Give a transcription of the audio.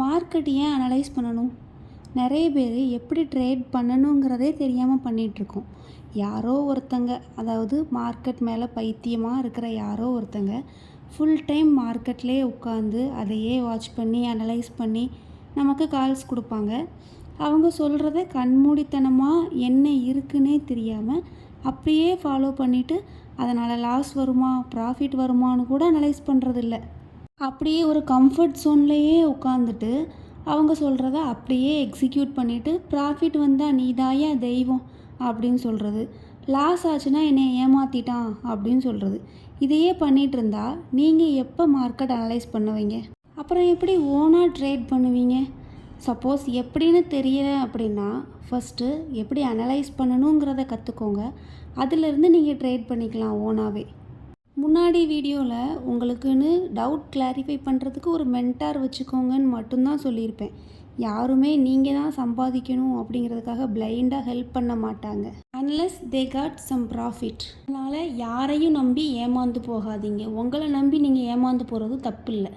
Market ஏன் analyse பண்ணணும்? நிறைய பேர் எப்படி ட்ரேட் பண்ணணுங்கிறதே தெரியாமல் பண்ணிகிட்ருக்கோம் யாரோ ஒருத்தங்க அதாவது மார்க்கெட் மேலே பைத்தியமாக இருக்கிற யாரோ ஒருத்தங்க ஃபுல் டைம் மார்க்கெட்லேயே உட்காந்து அதையே வாட்ச் பண்ணி அனலைஸ் பண்ணி நமக்கு கால்ஸ் கொடுப்பாங்க. அவங்க சொல்கிறத கண்மூடித்தனமாக என்ன இருக்குன்னே தெரியாமல் அப்படியே ஃபாலோ பண்ணிவிட்டு அதனால் லாஸ் வருமா ப்ராஃபிட் வருமான்னு கூட அனலைஸ் பண்ணுறதில்ல அப்படியே ஒரு கம்ஃபர்ட் ஜோன்லேயே உட்காந்துட்டு அவங்க சொல்கிறத அப்படியே எக்ஸிக்யூட் பண்ணிவிட்டு ப்ராஃபிட் வந்தால் நீதாயா தெய்வம்? அப்படின்னு சொல்கிறது லாஸ் ஆச்சுன்னா என்னை ஏமாற்றிட்டான் அப்படின்னு சொல்கிறது இதையே பண்ணிகிட்டு இருந்தால் நீங்கள் எப்போ மார்க்கெட் அனலைஸ் பண்ணுவீங்க? அப்புறம் எப்படி ஓனாக ட்ரேட் பண்ணுவீங்க? சப்போஸ் எப்படின்னு தெரியல அப்படின்னா ஃபஸ்ட்டு எப்படி அனலைஸ் பண்ணணுங்கிறத கற்றுக்கோங்க அதிலிருந்து நீங்கள் ட்ரேட் பண்ணிக்கலாம் ஓனாகவே முன்னாடி வீடியோவில் உங்களுக்குன்னு டவுட் கிளாரிஃபை பண்ணுறதுக்கு ஒரு மென்டார் வச்சுக்கோங்கன்னு மட்டும்தான் சொல்லியிருப்பேன். யாருமே நீங்கள் தான் சம்பாதிக்கணும் அப்படிங்கிறதுக்காக பிளைண்டாக ஹெல்ப் பண்ண மாட்டாங்க. Unless they got some profit அதனால் யாரையும் நம்பி ஏமாந்து போகாதீங்க. உங்களை நம்பி நீங்கள் ஏமாந்து போகிறது தப்பு இல்லை